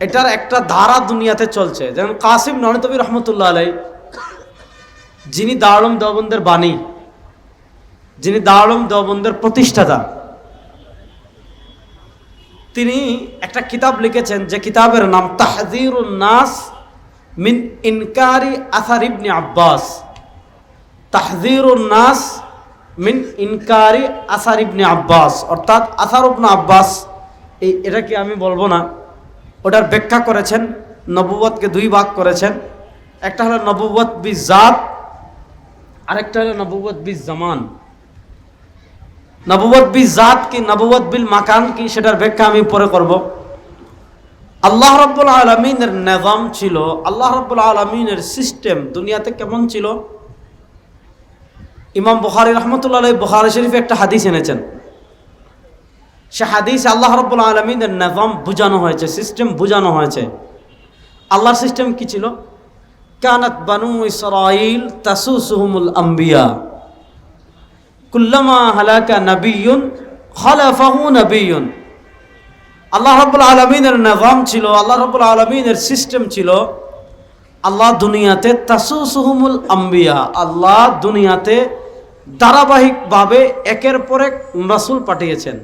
এটার একটা ধারা দুনিয়াতে চলছে। যেমন কাসিম ননতবী রহমতুল্লাহ আলাই, যিনি দারুম দেওবন্দের বাণী, যিনি দারুম দেওবন্দের প্রতিষ্ঠাতা, তিনি একটা কিতাব লিখেছেন যে কিতাবের নাম তাহজিরুন নাস মিন ইনকারি আসার ইবনে আব্বাস। তাহজিরুন নাস মিন ইনকারি আসার ইবনে আব্বাস। অর্থাৎ আসার ইবনে আব্বাস এই এটা কি আমি বলব না। ওটার ব্যাখ্যা করেছেন নবুবতকে দুই ভাগ করেছেন। একটা হলো নবুবত বি জাত, আরেকটা হলো নবুবত বি জামান। নবুবত বি জাত কি নবুবত বিল মাকান কি, সেটার ব্যাখ্যা আমি পরে করব। আল্লাহ রব্বুল আলমিনের নেজাম ছিল, আল্লাহ রব্বুল আলমিনের সিস্টেম দুনিয়াতে কেমন ছিল? ইমাম বুখারি রহমতুল্লাহ বুখারি শরীফে একটা হাদিস এনেছেন। সে হাদিস আল্লাহ রব্বুল আলমিনের নেজাম বুঝানো হয়েছে সিস্টেম বুঝানো হয়েছে। আল্লাহর সিস্টেম কি ছিল? কানাত বানু ইসরাইল তাসু তাসুসুহুমুল আম্বিয়া। কুল্লামা হালাকা নবিয়ুন খালাফাহু নবিয়ুন আল্লাহ রব্বুল আলমিনের নেজাম ছিল, আল্লাহ রব্বুল আলমিনের সিস্টেম ছিল, আল্লাহ দুনিয়াতে তাসু তাসুসুহুমুল আম্বিয়া। আল্লাহ দুনিয়াতে ধারাবাহিকভাবে একের পর এক রসুল পাঠিয়েছেন।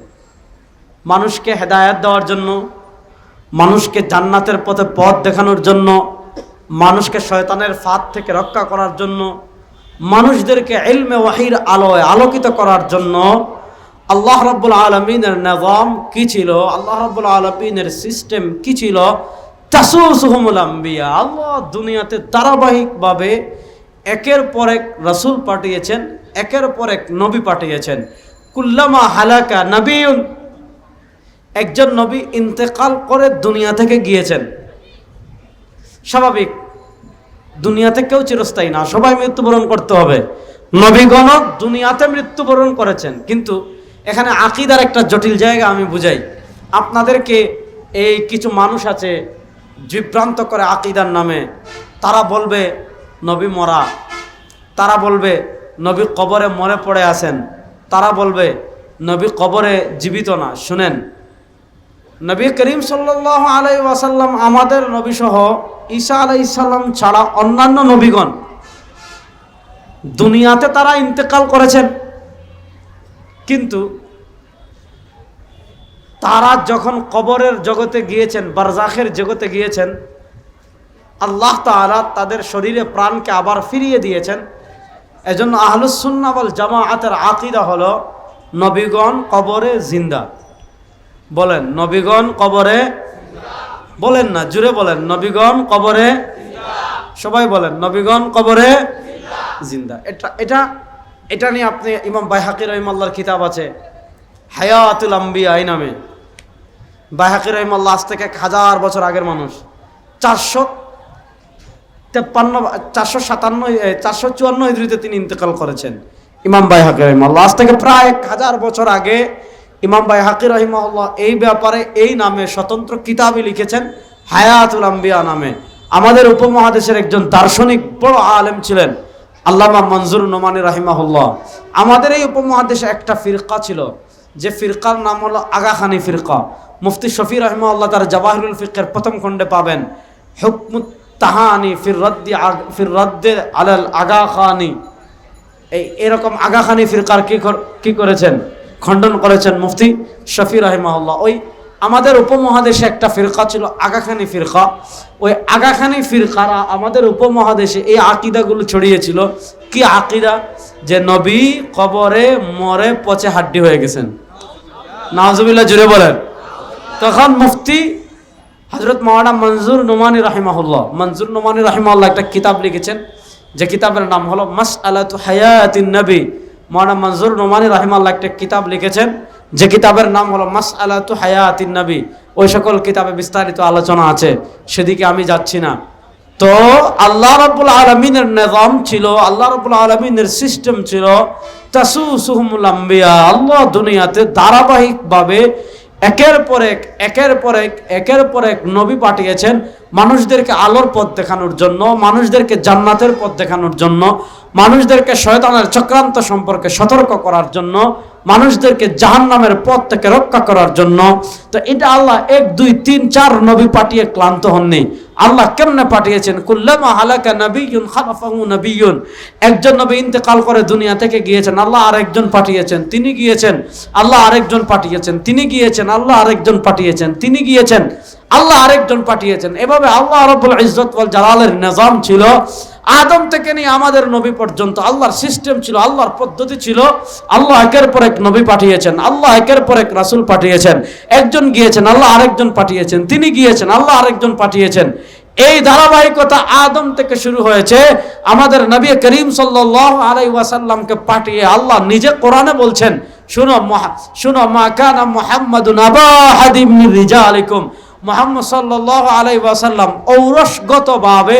মানুষকে হেদায়াত দেওয়ার জন্য, মানুষকে জান্নাতের পথে পথ দেখানোর জন্য, মানুষকে শয়তানের ফাঁদ থেকে রক্ষা করার জন্য, মানুষদেরকে এলমে ওয়াহির আলোয় আলোকিত করার জন্য আল্লাহ রব্বুল আলমিনের নেজাম কি ছিল? আল্লাহ রব্বুল আলমিনের সিস্টেম কি ছিল? তাসুসুহুমুল আল্লাহ দুনিয়াতে ধারাবাহিকভাবে একের পর এক রসুল পাঠিয়েছেন, একের পর এক নবী পাঠিয়েছেন। কুল্লামা হালাকা নবীন একজন নবী ইন্তেকাল করে দুনিয়া থেকে গিয়েছেন। স্বাভাবিক। দুনিয়াতে কেউ চিরস্থায়ী না। সবাই মৃত্যুবরণ করতে হবে। নবীগণ দুনিয়াতে মৃত্যুবরণ করেছেন। কিন্তু এখানে আকিদার একটা জটিল জায়গা আমি বুঝাই। আপনাদেরকে এই কিছু মানুষ আছে বিভ্রান্ত করে আকিদার নামে। তারা বলবে, নবী মরা। তারা বলবে, নবী কবরে মরে পড়ে আছেন। তারা বলবে, নবী কবরে জীবিত না। শুনেন নবী করিম সাল্লাহ আলাই ওয়াসাল্লাম আমাদের নবী সহ ঈসা আলাই ইসাল্লাম ছাড়া অন্যান্য নবীগণ দুনিয়াতে তারা ইন্তেকাল করেছেন। কিন্তু তারা যখন কবরের জগতে গিয়েছেন বারজাখের জগতে গিয়েছেন, আল্লাহ তাআলা তাদের শরীরে প্রাণকে আবার ফিরিয়ে দিয়েছেন। এজন্য আহলুসুন্নাবল জামাআতের আকিদা হলো নবীগণ কবরে জিন্দা। বলেন, নবীগণ কবরে বলেন না, জুড়ে বলেন, নবীগণ কবরে সবাই বলেন, নবীগণ কবরে জিন্দা। এটা এটা এটা নিয়ে আপনি ইমাম বাইহাকির রহিমাল্লার কিতাব আছে, হায়াতুল আম্বিয়া এই নামে। বাইহাকির রহিমাল্লাহ আজ থেকে হাজার বছর আগের মানুষ। চারশো তেপ্পান্ন, চারশো সাতান্ন চারশো চুয়ান্ন হিজড়িতে তিনি ইন্তেকাল করেছেন, ইমাম বাইহাকি রহিমাল্লাহ। আজ থেকে প্রায় এক হাজার বছর আগে ইমাম বাই হাকির রহিমাল্লাহ এই ব্যাপারে এই নামে স্বতন্ত্র কিতাবই লিখেছেন, হায়াতুল আম্বিয়া নামে। আমাদের উপমহাদেশের একজন দার্শনিক বড় আলেম ছিলেন, আল্লামা মঞ্জুর নোমানি রাহিমাহুল্লাহ। আমাদের এই উপমহাদেশে একটা ফিরকা ছিল, যে ফিরকার নাম হলো আগাখানি ফিরকা। মুফতি শফি রহমাল্লাহ তার জওয়াহিরুল ফিকের প্রথম খণ্ডে পাবেন, হুকমুত তাহানি ফির রদ্দি ফির রদ্দে আলাল আগা খানি এই এরকম আগাখানি ফিরকার কি কী করেছেন? খণ্ডন করেছেন মুফতি শফি রাহিমাহুল্লাহ। ওই আমাদের উপমহাদেশে একটা ফিরকা ছিল আগাখানি ফিরকা। ওই আগাখানি ফিরকারা আমাদের উপমহাদেশে এই আকিদাগুলো ছড়িয়েছিল। কি আকিদা? যে নবী কবরে মরে পচে হাড্ডি হয়ে গেছেন। নাজুবিল্লাহ জুড়ে বলেন। তখন মুফতি হজরত মৌলানা মঞ্জুর নোমানি রাহিমাহুল্লাহ মঞ্জুর নোমানি রাহিমাহুল্লাহ একটা কিতাব লিখেছেন। যে কিতাবের নাম হলো মাস আলাতু হায়াতিন নবী। মৌলানা মঞ্জুর নোমানি রাহিমাল্লাহ একটা কিতাব লিখেছেন। যে কিতাবের নাম হলো মাস আলাতু হায়াতিন নবী। ওই সকল কিতাবে বিস্তারিত আলোচনা আছে। সেদিকে আমি যাচ্ছি না। তো আল্লাহ রব্বুল আলমিনের নিজাম ছিল, আল্লাহ রব্বুল আলমিনের সিস্টেম ছিল তাসু সুহমুল আম্বিয়া, আল্লাহ দুনিয়াতে ধারাবাহিকভাবে একের পর এক, একের পর এক, একের পর এক নবী পাঠিয়েছেন মানুষদেরকে আলোর পথ দেখানোর জন্য, মানুষদেরকে জান্নাতের পথ দেখানোর জন্য। মানুষদেরকে শয়তানের চক্রান্ত সম্পর্কে সতর্ক করার জন্য, মানুষদেরকে জাহান্নামের পথ থেকে রক্ষা করার জন্য, তো এটা আল্লাহ এক, দুই, তিন, চার নবী পাঠিয়ে ক্লান্ত হননি। আল্লাহ কেমনে পাঠিয়েছেন? কুল্লামা হালাকা নবীন খালাফাহু নবিয়ুন। একজন নবী ইন্তেকাল করে দুনিয়া থেকে গিয়েছেন, আল্লাহ আরেকজন পাঠিয়েছেন, তিনি গিয়েছেন, আল্লাহ আরেকজন পাঠিয়েছেন, তিনি গিয়েছেন, আল্লাহ আরেকজন পাঠিয়েছেন, তিনি গিয়েছেন, আল্লাহ আরেকজন পাঠিয়েছেন। এভাবে আল্লাহ রব্বুল ইজ্জত জালালের নিজাম ছিল। আদম থেকে নিয়ে আমাদের নবী পর্যন্ত আল্লাহর সিস্টেম ছিল, আল্লাহর পদ্ধতি ছিল, আল্লাহ একের পর এক নবী পাঠিয়েছেন, আল্লাহ একের পর এক রাসূল পাঠিয়েছেন, একজন গিয়েছেন, আল্লাহ আরেকজন পাঠিয়েছেন, তিনি গিয়েছেন, আল্লাহ আরেকজন পাঠিয়েছেন। এই ধারাবাহিকতা আদম থেকে শুরু হয়েছে, আমাদের নবী করিম সাল্লাল্লাহু আলাই ওয়াসাল্লামকে পাঠিয়ে আল্লাহ নিজে কোরআনে বলছেন, শুনো শুনো মা কানা হাদিম মিন রিজালিকুম। মোহাম্মদ সাল্লাহ আলাই ওয়াসাল্লাম ঔরসগতভাবে,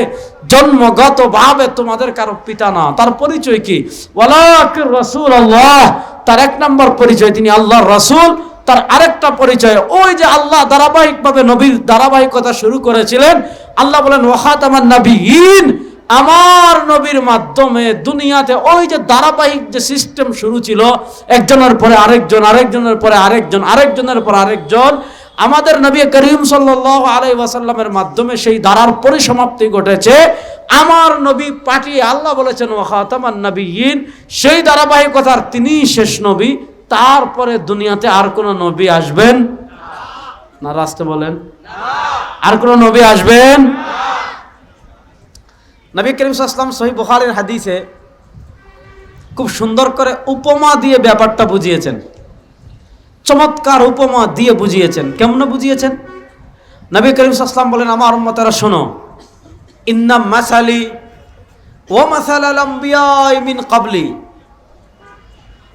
জন্মগতভাবে তোমাদের কারও পিতা না। তার পরিচয় কি? ওয়ালাকির রসুল আল্লাহ তার এক নম্বর পরিচয় তিনি আল্লাহর রসুল। তার আরেকটা পরিচয়, ওই যে আল্লাহ ধারাবাহিকভাবে নবীর ধারাবাহিকতা শুরু করেছিলেন। আল্লাহ বলেন ওয়াহাত আমার নবীন আমার নবীর মাধ্যমে দুনিয়াতে ওই যে ধারাবাহিক যে সিস্টেম শুরু ছিল, একজনের পরে আরেকজন, আরেকজনের পরে আরেকজন, আরেকজনের পর আরেকজন আমাদের নবী করিম সাল্লাহ আলাই ওয়াসাল্লামের মাধ্যমে সেই ধারার পরিসমাপ্তি ঘটেছে। আমার নবী পাঠিয়ে আল্লাহ বলেছেন ওহাতামান নবী ইন সেই ধারাবাহিকতার তিনিই শেষ নবী। তারপরে দুনিয়াতে আর কোনো নবী আসবেন? না। রাস্তে বলেন। আর কোনো নবী আসবেন? নবী করিম সাল্লাম সহি বুখারের হাদিসে খুব সুন্দর করে উপমা দিয়ে ব্যাপারটা বুঝিয়েছেন। চমৎকার উপমা দিয়ে বুঝিয়েছেন। কেমন বুঝিয়েছেন? নবী করিম সাল্লাম বলেন, আমার উম্মতেরা, শোনো। ইন্নাম মাসালি ও মিন কাবলি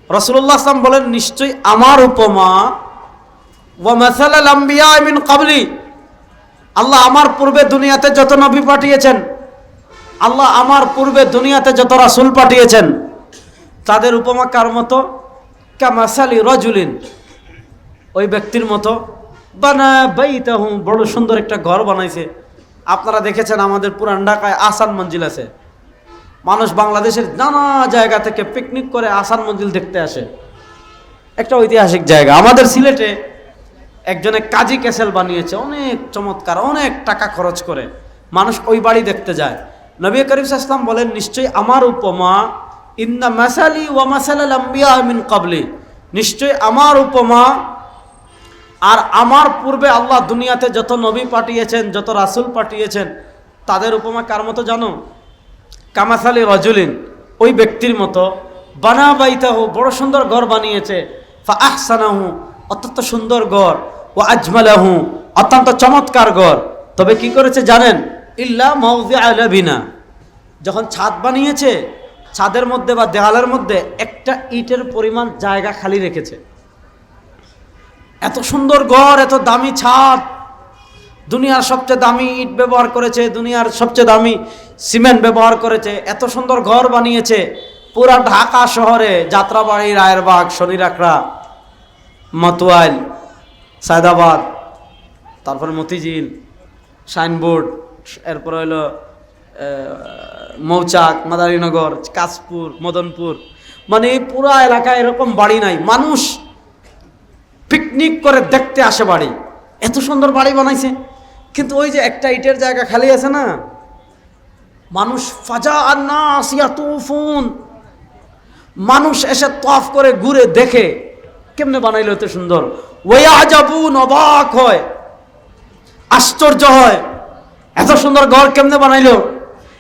রসুল্লাহ আসলাম বলেন, নিশ্চয়ই আমার উপমা ও মিন কাবলি আল্লাহ আমার পূর্বে দুনিয়াতে যত নবী পাঠিয়েছেন, আল্লাহ আমার পূর্বে দুনিয়াতে যত রাসুল পাঠিয়েছেন, তাদের উপমা কার মতো? কামাসালি রজুলিন। ওই ব্যক্তির মতো, বানা বাইতাহু বড় সুন্দর একটা ঘর বানাইছে। আপনারা দেখেছেন আমাদের পুরান ঢাকায় আসান মঞ্জিল আছে। মানুষ বাংলাদেশের নানা জায়গা থেকে পিকনিক করে আসান মঞ্জিল দেখতে আসে। একটা ঐতিহাসিক জায়গা। আমাদের সিলেটে একজনে কাজী ক্যাসেল বানিয়েছে। অনেক চমৎকার, অনেক টাকা খরচ করে। মানুষ ওই বাড়ি দেখতে যায়। নবী করিম ইসলাম বলেন, নিশ্চয়ই আমার উপমা, ইন্না মাসালি ওয়া মাসাল আম্বিয়া মিন কাবলি নিশ্চয়ই আমার উপমা আর আমার পূর্বে আল্লাহ দুনিয়াতে যত নবী পাঠিয়েছেন, যত রাসূল পাঠিয়েছেন, তাদের উপমা কার মতো জানো? কামাসালি রজুলিন, ওই ব্যক্তির মতো। বানা বাইতাহু বড় সুন্দর ঘর বানিয়েছে। ফা আহসানাহু, অত্যন্ত সুন্দর ঘর। ও আজমালাহু, অত্যন্ত চমৎকার ঘর। তবে কি করেছে জানেন? ইল্লা মৌজি যখন ছাদ বানিয়েছে, ছাদের মধ্যে বা দেওয়ালের মধ্যে একটা ইটের পরিমাণ জায়গা খালি রেখেছে। এত সুন্দর ঘর, এত দামি ছাদ। দুনিয়ার সবচেয়ে দামি ইট ব্যবহার করেছে, দুনিয়ার সবচেয়ে দামি সিমেন্ট ব্যবহার করেছে, এত সুন্দর ঘর বানিয়েছে। পুরা ঢাকা শহরে যাত্রাবাড়ি, রায়েরবাগ, শনিরাকড়া, মতুয়াইল, সায়দাবাদ, তারপরে মতিঝিল, সাইনবোর্ড, এরপর হইল মৌচাক, মাদারীনগর, কাশপুর, মদনপুর। মানে পুরা এলাকায় এরকম বাড়ি নাই। মানুষ পিকনিক করে দেখতে আসে বাড়ি। এত সুন্দর বাড়ি বানাইছে। কিন্তু ওই যে একটা ইটের জায়গা খালি আছে না? মানুষ ফাজা আর না আসিয়া তুফুন। মানুষ এসে তফ করে ঘুরে দেখে। কেমনে বানাইলো এত সুন্দর? ওয়া যাবুন অবাক হয়। আশ্চর্য হয়। এত সুন্দর ঘর কেমনে বানাইলো?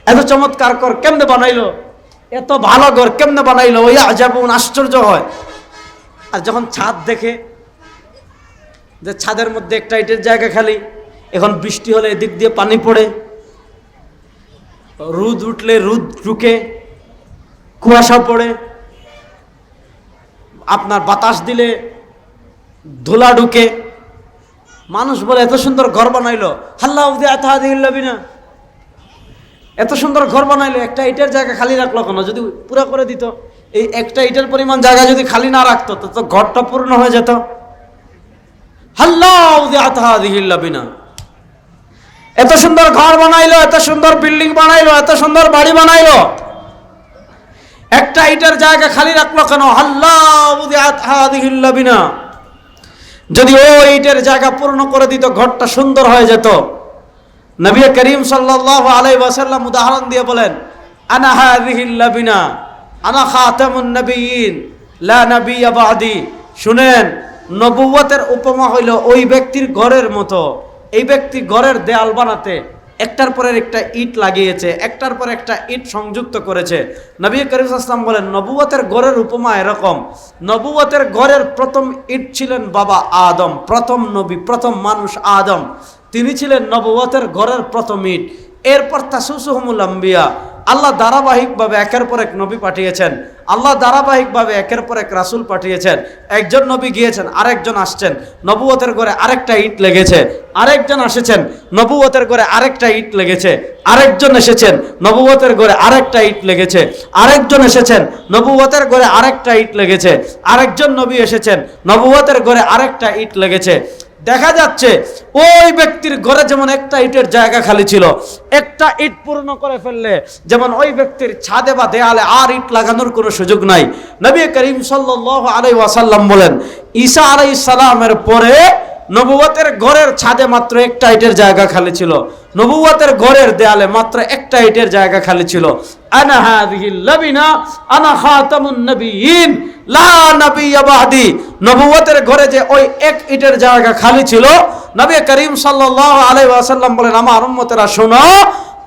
এত চমৎকার ঘর কেমনে বানাইলো? এত ভালো ঘর কেমনে বানাইলো? ওই আজাবুন আশ্চর্য হয়। আর যখন ছাদ দেখে যে ছাদের মধ্যে একটা ইটের জায়গা খালি, এখন বৃষ্টি হলে এদিক দিয়ে পানি পড়ে, রোদ উঠলে রোদ ঢুকে, কুয়াশা পড়ে, আপনার বাতাস দিলে ধুলা ঢুকে। মানুষ বলে, এত সুন্দর ঘর বানাইলো। হাল্লা উদে না এত সুন্দর ঘর বানাইলো, একটা ইটের জায়গা খালি রাখল কেন? যদি পুরো করে দিত, এই একটা ইটের পরিমাণ জায়গা যদি খালি না রাখতো তো ঘরটা পূর্ণ হয়ে যেত। হাল্লা উদে আতা দিল্লাবি না এত সুন্দর ঘর বানাইলো, এত সুন্দর বিল্ডিং বানাইলো, এত সুন্দর বাড়ি বানাইলো। একটা ইটের জায়গা খালি রাখল কেন? আল্লাহ বিনা যদি ও ইটের জায়গা পূর্ণ করে দিত, ঘরটা সুন্দর হয়ে যেত। নবী করিম সাল্লাল্লাহু আলাইহি ওয়াসাল্লাম উদাহরণ দিয়ে বলেন, আনা হাযিহিল বিনা আনা খাতামুন নবিয়িন লা নাবিয়্যা বাদি। শুনেন নবুয়তের উপমা হইল ওই ব্যক্তির ঘরের মতো। এই ব্যক্তি ঘরের দেয়াল বানাতে একটার পর একটা ইট লাগিয়েছে, একটার পর একটা ইট সংযুক্ত করেছে। নবী করিম বলেন নবুয়তের ঘরের উপমা এরকম। নবুয়তের ঘরের প্রথম ইট ছিলেন বাবা আদম, প্রথম নবী, প্রথম মানুষ আদম। তিনি ছিলেন নবুয়তের ঘরের প্রথম ইট। এরপর তাসুসুহমুল আম্বিয়া আল্লাহ ধারাবাহিকভাবে একের পর এক নবী পাঠিয়েছেন। আল্লাহ ধারাবাহিকভাবে একের পর এক রাসুল পাঠিয়েছেন। একজন নবী গিয়েছেন, আরেকজন আসছেন। নবুয়তের ঘরে আরেকটা ইট লেগেছে। আরেকজন এসেছেন নবুয়তের ঘরে আরেকটা ইট লেগেছে। আরেকজন এসেছেন নবুয়তের ঘরে আরেকটা ইট লেগেছে। আরেকজন এসেছেন নবুয়তের ঘরে আরেকটা ইট লেগেছে। আরেকজন নবী এসেছেন নবুয়তের ঘরে আরেকটা ইট লেগেছে। দেখা যাচ্ছে ওই ব্যক্তির ঘরে যেমন একটা ইটের জায়গা খালি ছিল, একটা ইট পূর্ণ করে ফেললে যেমন ওই ব্যক্তির ছাদে বা দেয়ালে আর ইট লাগানোর কোনো সুযোগ নাই। নবী করিম সাল্লাল্লাহু আলাই ওয়াসাল্লাম বলেন, ঈসা আলাইহিস সালামের পরে নবুয়তের ঘরের ছাদে মাত্র একটা ইটের জায়গা খালি ছিল নবুয়তের ঘরের দেয়ালে মাত্র একটা ইটের জায়গা খালি ছিল। আনা হাযিহিল লাবিনা আনা খাতামুন নবিয়িন লা নাবিয়্যা বাদি। নবুয়তের ঘরে যে ওই এক ইটের জায়গা খালি ছিল, নবী করিম সাল্লাল্লাহু আলাইহি ওয়াসাল্লাম বলেন, আমার উম্মতেরা, শোনো,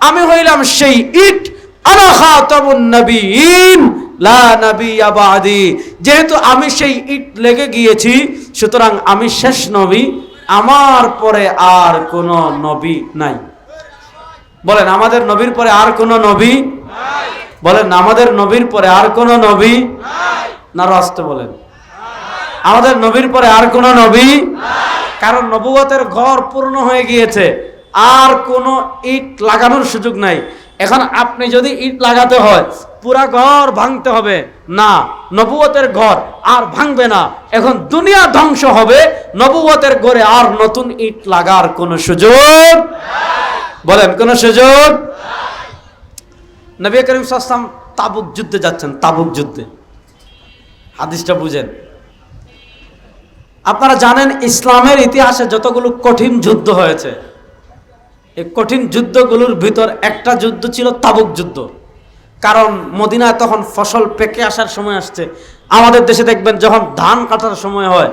আমি হইলাম সেই ইট আনা খাতামুন নবিয়িন লা নাবিয়্যা বাদি। যেহেতু আমি সেই ইট লেগে গিয়েছি, সুতরাং আমি শেষ নবী, আমার পরে আর কোনো নবী নাই। বলেন, আমাদের নবীর পরে আর কোনো নবী বলেন, আমাদের নবীর পরে আর কোনো নবী না রাস্তে বলেন। আমাদের নবীর পরে আর কোনো নবী? কারণ নবুয়তের ঘর পূর্ণ হয়ে গিয়েছে। আর কোনো ইট লাগানোর সুযোগ নাই। এখন আপনি যদি ইট লাগাতে হয়, পুরা ঘর ভাঙতে হবে। না, নবুয়তের ঘর আর ভাঙবে না। এখন দুনিয়া ধ্বংস হবে, নবুয়তের ঘরে আর নতুন ইট লাগার কোনো সুযোগ বলেন, কোন সুযোগ নবী করিম সাল্লাম তাবুক যুদ্ধে যাচ্ছেন, তাবুক যুদ্ধে। হাদিসটা বুঝেন। আপনারা জানেন ইসলামের ইতিহাসে যতগুলো কঠিন যুদ্ধ হয়েছে, এই কঠিন যুদ্ধগুলোর ভিতর একটা যুদ্ধ ছিল তাবুক যুদ্ধ। কারণ মদিনায় তখন ফসল পেকে আসার সময় আসছে। আমাদের দেশে দেখবেন যখন ধান কাটার সময় হয়,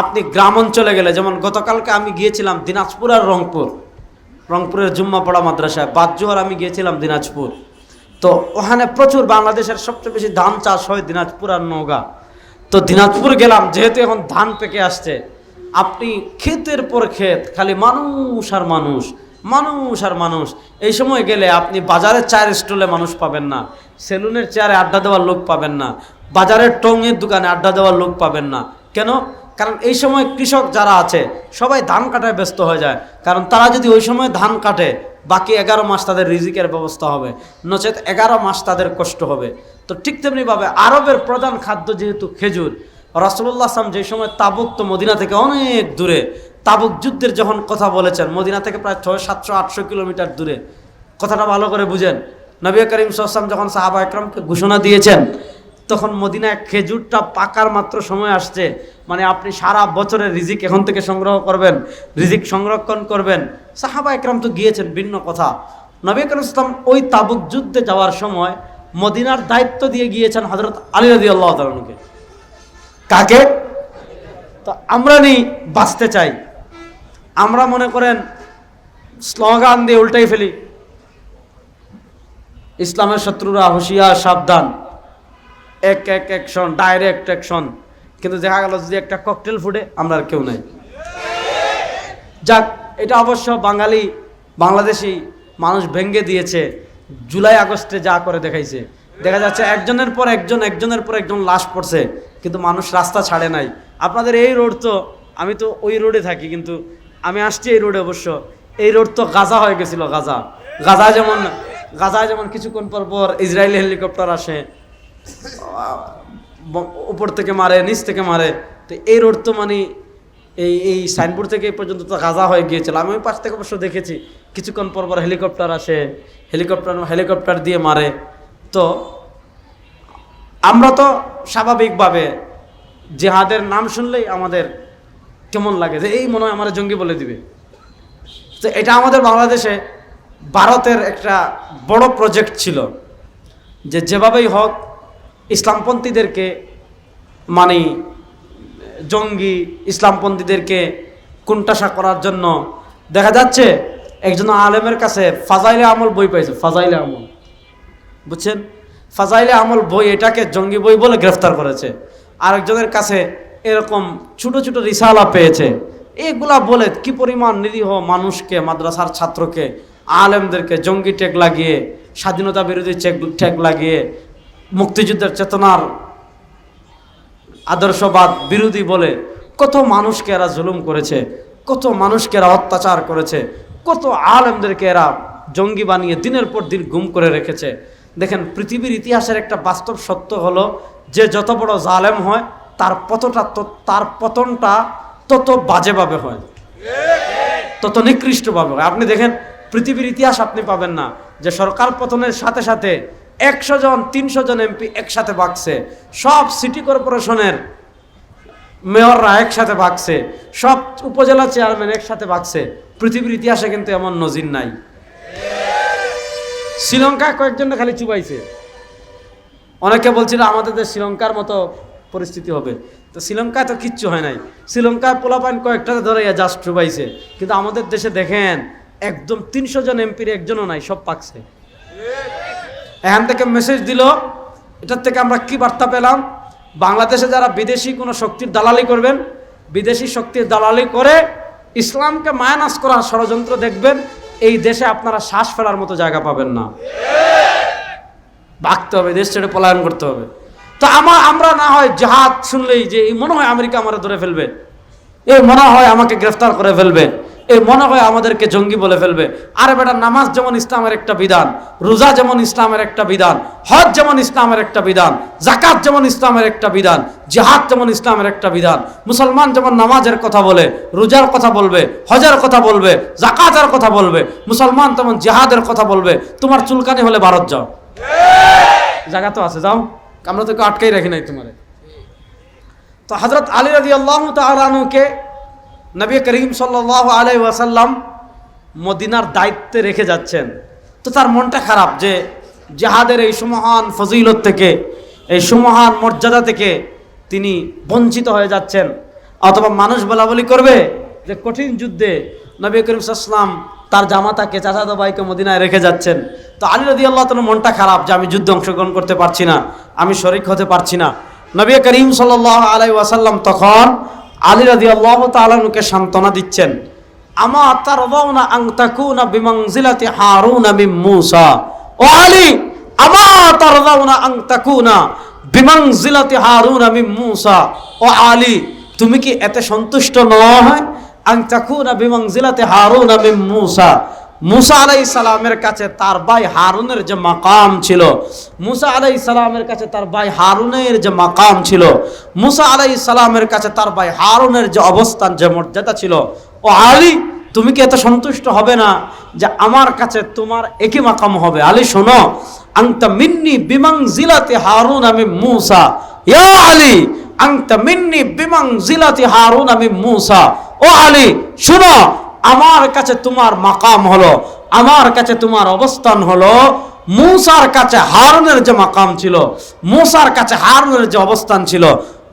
আপনি গ্রাম অঞ্চলে গেলে, যেমন গতকালকে আমি গিয়েছিলাম দিনাজপুর আর রংপুর, রংপুরের জুম্মাপাড়া মাদ্রাসায় বাদজোয়ার আমি গিয়েছিলাম দিনাজপুর। তো ওখানে প্রচুর বাংলাদেশের সবচেয়ে বেশি ধান চাষ হয় দিনাজপুর আর নওগাঁ। তো দিনাজপুর গেলাম, যেহেতু এখন ধান পেকে আসছে, আপনি ক্ষেতের পর ক্ষেত, খালি মানুষ আর মানুষ মানুষ আর মানুষ, এই সময় গেলে আপনি বাজারের চায়ের স্টলে মানুষ পাবেন না, সেলুনের চেয়ারে আড্ডা দেওয়ার লোক পাবেন না, বাজারের টঙের দোকানে আড্ডা দেওয়ার লোক পাবেন না। কেন? কারণ এই সময় কৃষক যারা আছে, সবাই ধান কাটায় ব্যস্ত হয়ে যায়। কারণ তারা যদি ওই সময় ধান কাটে, বাকি এগারো মাস তাদের রিজিকের ব্যবস্থা হবে, নচেত এগারো মাস তাদের কষ্ট হবে। তো ঠিক তেমনিভাবে আরবের প্রধান খাদ্য যেহেতু খেজুর রাসুল্লাহ আসলাম যে সময় তাবুক তো মদিনা থেকে অনেক দূরে, তাবুক যুদ্ধের যখন কথা বলেছেন, মদিনা থেকে প্রায় ছয়, সাতশো, আটশো কিলোমিটার দূরে, কথাটা ভালো করে বুঝেন। নবী করিম সাল্লাম যখন সাহাবা একরমকে ঘোষণা দিয়েছেন, তখন মদিনায় খেজুরটা পাকার মাত্র সময় আসছে মানে আপনি সারা বছরের রিজিক এখন থেকে সংগ্রহ করবেন, রিজিক সংরক্ষণ করবেন। সাহাবা একরাম তো গিয়েছেন ভিন্ন কথা। নবী করিম ওই তাবুক যুদ্ধে যাওয়ার সময় মদিনার দায়িত্ব দিয়ে গিয়েছেন হজরত আলী রদি আল্লাহ তালকে কাকে? তো আমরা নেই, বাঁচতে চাই। আমরা মনে করেন স্লোগান দিয়ে উল্টাই ফেলি। ইসলামের শত্রুরা হুঁশিয়ার, সাবধান। এক এক অ্যাকশন ডাইরেক্ট অ্যাকশন কিন্তু দেখা গেল যদি একটা ককটেল ফুটে, আমরা আর কেউ নাই। যাক, এটা অবশ্য বাঙালি, বাংলাদেশি মানুষ ভেঙ্গে দিয়েছে। জুলাই, আগস্টে যা করে দেখাইছে। দেখা যাচ্ছে একজনের পর একজন, একজনের পর একজন লাশ পড়ছে, কিন্তু মানুষ রাস্তা ছাড়ে নাই। আপনাদের এই রোড তো, আমি তো ওই রোডে থাকি, কিন্তু আমি আসছি এই রোডে অবশ্য। এই রোড তো গাজা হয়ে গেছিল, গাজা। গাজা যেমন গাজায় যেমন কিছুক্ষণ পর পর ইসরায়েলি হেলিকপ্টার আসে উপর থেকে মারে, নিচ থেকে মারে। তো এই রোড তো মানে এই এই সাইনবোর্ড থেকে এই পর্যন্ত তো গাজা হয়ে গিয়েছিল। আমি পাশ থেকে অবশ্য দেখেছি, কিছুক্ষণ পর পর হেলিকপ্টার আসে হেলিকপ্টার হেলিকপ্টার দিয়ে মারে। তো আমরা তো স্বাভাবিকভাবে জেহাদের নাম শুনলেই আমাদের কেমন লাগে যে এই মনে হয় আমার জঙ্গি বলে দিবে। তো এটা আমাদের বাংলাদেশে ভারতের একটা বড় প্রজেক্ট ছিল যে যেভাবেই হোক ইসলামপন্থীদেরকে মানে জঙ্গি ইসলামপন্থীদেরকে কুণ্ঠাসা করার জন্য দেখা যাচ্ছে একজন আলেমের কাছে ফাজাইলে আমল বই পাইছে, ফাজাইলে আমল। বুঝছেন? ফাজাইলে আমল বই এটাকে জঙ্গি বই বলে গ্রেফতার করেছে। আরেকজনের কাছে এরকম ছোট ছোট রিসালা পেয়েছে। এগুলা বলে কি পরিমাণ নিরীহ মানুষকে, মাদ্রাসার ছাত্রকে, আলেমদেরকে জঙ্গি টেক লাগিয়ে, স্বাধীনতা বিরোধী টেক লাগিয়ে, মুক্তিযুদ্ধের চেতনার আদর্শবাদ বিরোধী বলে কত মানুষকে এরা জুলুম করেছে, কত মানুষকে এরা অত্যাচার করেছে, কত আলেমদেরকে এরা জঙ্গি বানিয়ে দিনের পর দিন গুম করে রেখেছে। দেখেন, পৃথিবীর ইতিহাসের একটা বাস্তব সত্য হলো যে যত বড় জালেম হয়, তার পতটা তার পতনটা তত বাজেভাবে হয়। তত নিকৃষ্টভাবে হয়। আপনি দেখেন, পৃথিবীর ইতিহাস আপনি পাবেন না যে সরকার পতনের সাথে সাথে একশো জন, তিনশো জন এমপি একসাথে বাগছে সব সিটি কর্পোরেশনের মেয়ররা একসাথে বাগছে সব উপজেলা চেয়ারম্যান একসাথে বাগছে পৃথিবীর ইতিহাসে কিন্তু এমন নজির নাই। শ্রীলঙ্কা কয়েকজন খালি চুবাইছে। অনেকে বলছিল, আমাদের দেশ শ্রীলঙ্কার মতো পরিস্থিতি হবে। তো শ্রীলঙ্কায় তো কিচ্ছু হয় নাই। শ্রীলঙ্কায় পোলাপাইন কয়েকটাতে ধরে জাস্ট চুবাইছে। কিন্তু আমাদের দেশে দেখেন, একদম তিনশো জন এমপির একজনও নাই, সব পাকছে। এখান থেকে মেসেজ দিল, এটার থেকে আমরা কি বার্তা পেলাম? বাংলাদেশে যারা বিদেশি কোনো শক্তির দালালি করবেন, বিদেশি শক্তির দালালি করে ইসলামকে মায়ানাস করার ষড়যন্ত্র দেখবেন, এই দেশে আপনারা শ্বাস ফেলার মতো জায়গা পাবেন না। ভাগতে হবে, দেশ ছেড়ে পলায়ন করতে হবে। তো আমার আমরা না হয় জাহাজ শুনলেই যে, এই মনে হয় আমেরিকা আমরা ধরে ফেলবে। এই মনে হয় আমাকে গ্রেফতার করে ফেলবে। এই মনে হয় আমাদেরকে জঙ্গি বলে ফেলবে। আরে বেটা, নামাজ যেমন ইসলামের একটা বিধান, রোজা যেমন ইসলামের একটা বিধান, হজ যেমন ইসলামের একটা বিধান জাকাত যেমন ইসলামের একটা বিধান, জিহাদ যেমন ইসলামের একটা বিধান, মুসলমান যেমন নামাজের কথা বলে, রোজার কথা বলবে, হজের কথা বলবে জাকাতের কথা বলবে, মুসলমান তেমন জিহাদের কথা বলবে, তোমার চুলকানি হলে ভারত যাও। জায়গা তো আছে, যাও। আমরা তো কেউ আটকাই রাখি নাই তোমারে। তো হজরত আলী রাজি আল্লাহ তালুকে নবী করিম সাল্লাহ আলাই ওয়াসাল্লাম মদিনার দায়িত্বে রেখে যাচ্ছেন। তো তার মনটা খারাপ যে জাহাদের এই সুমহান ফজিলত থেকে, এই সুমহান মর্যাদা থেকে তিনি বঞ্চিত হয়ে যাচ্ছেন। অথবা মানুষ বলা বলি করবে যে কঠিন যুদ্ধে নবী করিম সাল্লাম তার জামাতাকে চাচাতো ভাইকে মদিনায় রেখে যাচ্ছেন। তো আলী রদি আল্লাহ তার মনটা খারাপ যে আমি যুদ্ধে অংশগ্রহণ করতে পারছি না, আমি শরিক হতে পারছি না। নবী করিম সাল আলাই ওয়াসাল্লাম তখন আলী রাজি আল্লাহ তালুকে সান্ত্বনা দিচ্ছেন, আমা তার না আং তাকুনা বিমাংজিলাতি হারুনা মিন মূসা? ও আলী, আমা তার না আং তাকুনা বিমাংজিলাতি হারুনা মিন মূসা? ও আলী, তুমি কি এতে সন্তুষ্ট নয় আং তাকুনা বিমাংজিলাতি হারুনা মিন মূসা? মুসা আলাই সালামের কাছে তার ভাই হারুনের যে মাকাম ছিল, মুসা আলাই সালামের কাছে তার ভাই হারুনের যে মাকাম ছিল, মুসা আলাই সালামের কাছে তার ভাই হারুনের যে অবস্থান, যে মর্যাদা ছিল, ও আলী, তুমি কি এত সন্তুষ্ট হবে না যে আমার কাছে তোমার একই মাকাম হবে? আলী, শোনো আংতা মিন্নি বিমাং জিলাতে হারুন আমি মুসা। ইয়া আলী আংতা মিন্নি বিমাং জিলাতে হারুন আমি মুসা। ও আলী, শোনো আমার কাছে তোমার মাকাম হলো, আমার কাছে তোমার অবস্থান হলো, মুসার কাছে হারুনের যে মাকাম ছিল, মুসার কাছে হারুনের যে অবস্থান ছিল।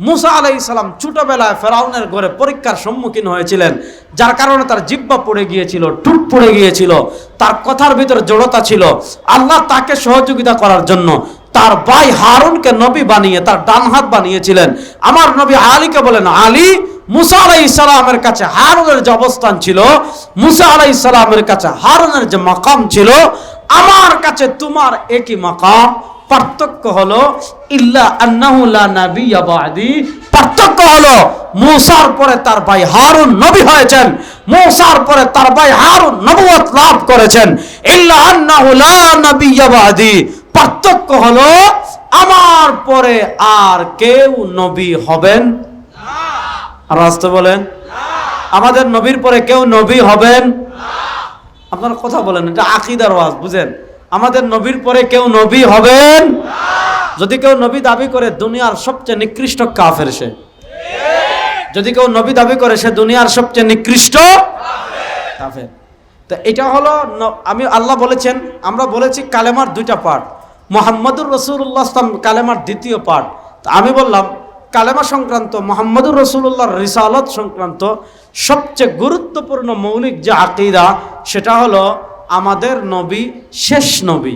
মুসা আলাই সালাম ছোটবেলায় ফেরাউনের ঘরে পরীক্ষার সম্মুখীন হয়েছিলেন, যার কারণে তার জিব্বা পড়ে গিয়েছিল টুট পড়ে গিয়েছিল, তার কথার ভিতরে জড়তা ছিল। আল্লাহ তাকে সহযোগিতা করার জন্য তার ভাই হারুনকে নবী বানিয়ে, তার ডান হাত বানিয়েছিলেন। আমার নবী আলীকে বলেন, আলী মুসা আলাই সালামের কাছে হারুনের যে অবস্থান ছিল, মুসা আলাই সালামের কাছে হারুনের যে মাকাম ছিল, আমার কাছে তোমার একই মাকাম। পার্থক্য হলো, ইল্লা আন্নাহু লা নাবিয়্যা বাদি। পার্থক্য হলো, মুসার পরে তার ভাই হারুন নবী হয়েছেন। মুসার পরে তার ভাই হারুন নবুয়ত লাভ করেছেন। ইল্লা আন্নাহু লা নাবিয়্যা বাদি। পার্থক্য হলো, আমার পরে আর কেউ নবী হবেন আর বলেন। আমাদের নবীর পরে কেউ নবী হবেন? আপনারা কথা বলেন, এটা আকিদার ওয়াজ, বুঝেন? আমাদের নবীর পরে কেউ নবী হবেন? যদি কেউ নবী দাবি করে, দুনিয়ার সবচেয়ে নিকৃষ্ট কাফের সে। যদি কেউ নবী দাবি করে, সে দুনিয়ার সবচেয়ে নিকৃষ্ট কাফের। তো এটা হলো আমি আল্লাহ বলেছেন, আমরা বলেছি কালেমার দুইটা পার্ট মোহাম্মদুর রসুল্লাহ কালেমার দ্বিতীয় পার্ট তো আমি বললাম কালেমা সংক্রান্ত, মোহাম্মদুর রসুল্লাহর রিসালত সংক্রান্ত সবচেয়ে গুরুত্বপূর্ণ মৌলিক যে আকিদা, সেটা হলো আমাদের নবী, শেষ নবী।